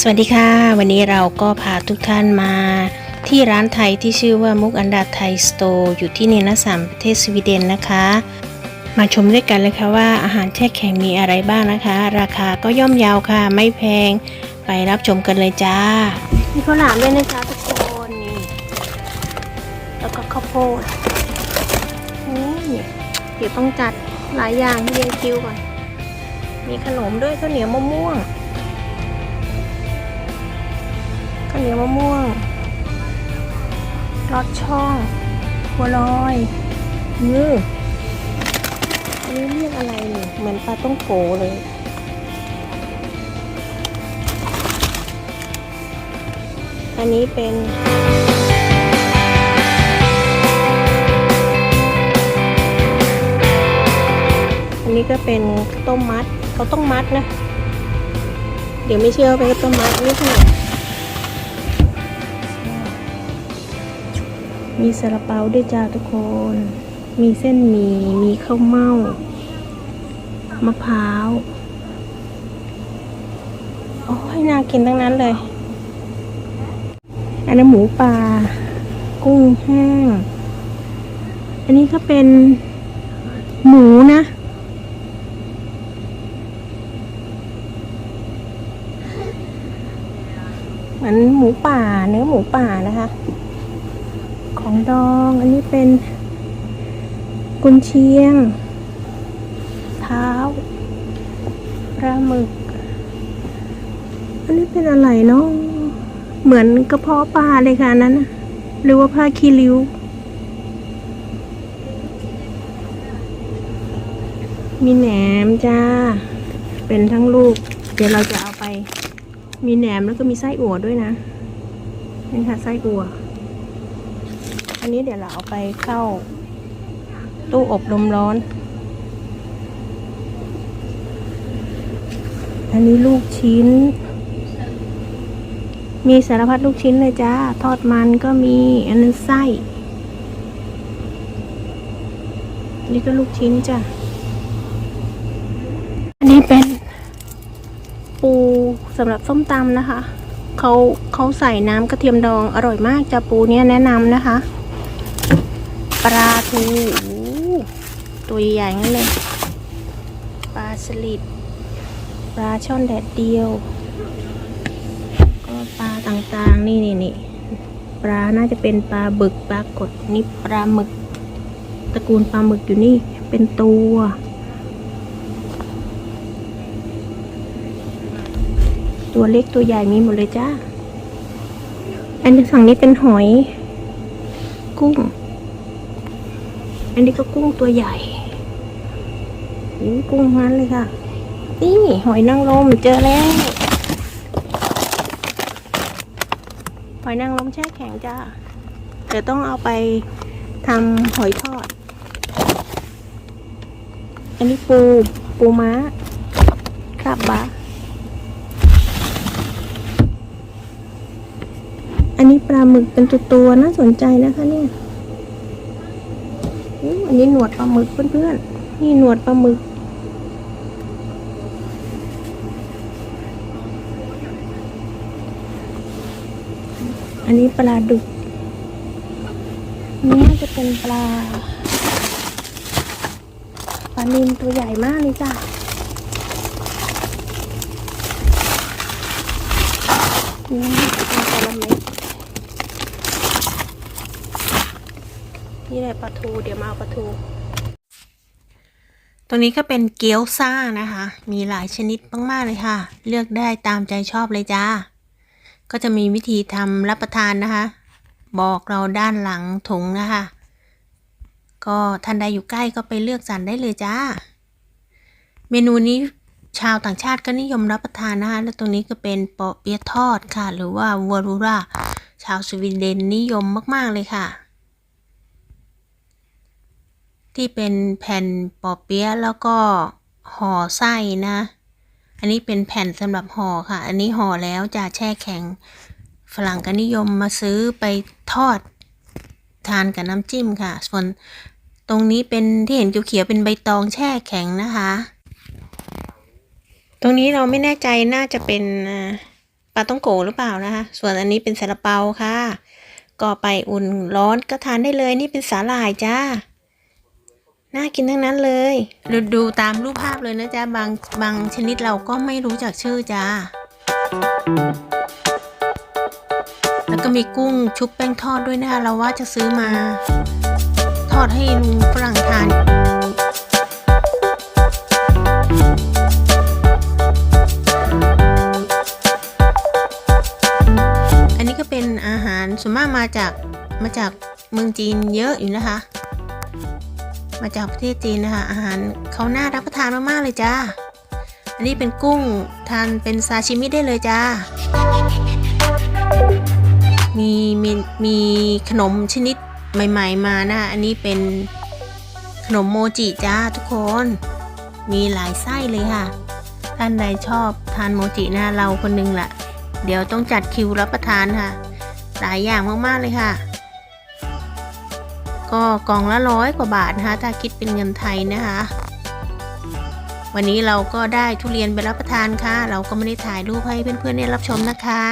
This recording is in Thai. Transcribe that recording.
สวัสดีค่ะ วันนี้เราก็พาทุกท่านมา ที่ร้านไทยที่ชื่อว่ามุกอันดาไทยสโตร์อยู่ที่เนนสสัมประเทศสวีเดนนะคะ มาชมด้วยกันเลยค่ะว่าอาหารแช่แข็งมีอะไรบ้างนะคะ ราคาก็ย่อมเยาวค่ะ ไม่แพงไปรับชมกันเลยจ้า มีข้าวหลามด้วยนะจ๊ะทุกคนนี่แล้วก็ข้าวโพดนี่เดี๋ยวต้องจัดหลายอย่างเรียงคิวก่อน มีขนมด้วยข้าวเหนียวมะม่วง เหนียวมะม่วงรอดช่องบัวลอยยืออันนี้เรียกอะไรเนี่ยเหมือนปลาต้องโกเลยอันนี้เป็นอันนี้ก็เป็นต้มมัดเขาต้องมัดนะ เดี๋ยวไม่เชื่อว่าเป็นต้มมัดนี่ขนม มีซาลาเปาด้วยจ้าทุกคน มีเส้นหมี่ มีข้าวเม่า มะพร้าว โอ้ยน่ากินทั้งนั้นเลย อันนั้นหมูป่ากุ้งแห้ง อันนี้ก็เป็นหมูนะเหมือนหมูป่าเนื้อหมูป่านะคะ ของดอง อันนี้เป็นกุนเชียง เท้าปลาหมึก อันนี้เป็นอะไรเนาะเหมือนกระเพาะปลาเลยค่ะนั้นนะหรือว่าผ้าคีริ้ว มีแหนมจ้า เป็นทั้งลูก เดี๋ยวเราจะเอาไป มีแหนมแล้วก็มีไส้อั่วด้วยนะนี่ค่ะไส้อั่ว อันนี้เดี๋ยวเราเอาไปเข้า ตู้อบลมร้อน อันนี้ลูกชิ้น มีสารพัดลูกชิ้นเลยจ้า ทอดมันก็มีอันนั้นไส้นนี้ก็ลูกชิ้นจ้ะ อันนี้เป็นปูสำหรับส้มตำนะคะเขาเขาใส่น้ำกระเทียมดองอร่อยมากจ้ะปูเนี้ยแนะนำนะคะ ปลาทูตัวใหญ่งั้นเลย ปลาสลิดปลาช่อนแดดเดียว ก็ปลาต่างๆ นี่นี่นี่ปลาน่าจะเป็นปลาบึกปลากดนี่ปลาหมึก ตระกูลปลาหมึกอยู่นี่ เป็นตัวตัวเล็กตัวใหญ่มีหมดเลยจ้า อันที่ฝั่งนี้เป็นหอย กุ้ง อันนี้ก็กุ้งตัวใหญ่อู้กุ้งงนั้นเลยค่ะ นี่หอยนางรมเจอแล้ว หอยนางรมแช่แข็งจ้าเดี๋ยวต้องเอาไปทำหอยทอด อันนี้ปู ปูม้าครับบะอันนี้ปลาหมึกเป็นตัวตัวๆน่าสนใจนะคะเนี่ย อันนี้หนวดปลาหมึกเพื่อนๆ นี่หนวดปลาหมึก อันนี้ปลาดุกนี่น่าจะเป็นปลาปลานิลตัวใหญ่มากเลยจ้ะนี่เป็นปลาละเม็ด นี่แหละปลาทู เดี๋ยวมาเอาปลาทู ตรงนี้ก็เป็นเกี๊ยวซ่านะคะ มีหลายชนิดมากๆเลยค่ะ เลือกได้ตามใจชอบเลยจ้า ก็จะมีวิธีทำรับประทานนะคะ บอกเราด้านหลังถุงนะคะ ก็ท่านใดอยู่ใกล้ก็ไปเลือกสั่นได้เลยจ้า เมนูนี้ชาวต่างชาติก็นิยมรับประทานนะคะ แล้วตรงนี้ก็เป็นปอเปี๊ยะทอดค่ะ หรือว่าวัวรูราชาวสวีเดนนิยมมาก ๆ เลยค่ะ ที่เป็นแผ่นปอเปี๊ยะแล้วก็ห่อไส้นะ อันนี้เป็นแผ่นสำหรับห่อค่ะ อันนี้ห่อแล้วจะแช่แข็ง ฝรั่งก็นิยมมาซื้อไปทอดทานกับน้ำจิ้มค่ะ ส่วนตรงนี้เป็นที่เห็นเขียวๆเป็นใบตองแช่แข็งนะคะ ตรงนี้เราไม่แน่ใจน่าจะเป็นปลาต้องโกหรือเปล่านะคะ ส่วนอันนี้เป็นซาลาเปาค่ะ ก็ไปอุ่นร้อนก็ทานได้เลยนี่เป็นสาหร่ายจ้า น่ากินทั้งนั้นเลยดูดูตามรูปภาพเลยนะจ๊ะ บางบางชนิดเราก็ไม่รู้จักชื่อจ้า แล้วก็มีกุ้งชุบแป้งทอดด้วยนะคะเราว่าจะซื้อมา ทอดให้ลุงฝรั่งทานอันนี้ก็เป็นอาหารส่วนมากมาจากมาจากเมืองจีนเยอะอยู่นะคะ มาจากประเทศจีนนะคะ อาหารเขาน่ารับประทานมาก ๆ เลยจ้า อันนี้เป็นกุ้งทานเป็นซาชิมิได้เลยจ้า มีมีมีขนมชนิดใหม่ ๆ มานะอันนี้เป็นขนมโมจิจ้าทุกคน มีหลายไส้เลยค่ะ ท่านใดชอบทานโมจินะเราคนหนึงแหละเดี๋ยวต้องจัดคิวรับประทานค่ะ หลายอย่างมาก ๆ เลยค่ะ ก็กล่องละร้อยกว่าบาทนะคะถ้าคิดเป็นเงินไทยนะคะ วันนี้เราก็ได้ทุเรียนไปรับประทานค่ะ เราก็ไม่ได้ถ่ายรูปให้เพื่อนๆได้รับชมนะคะ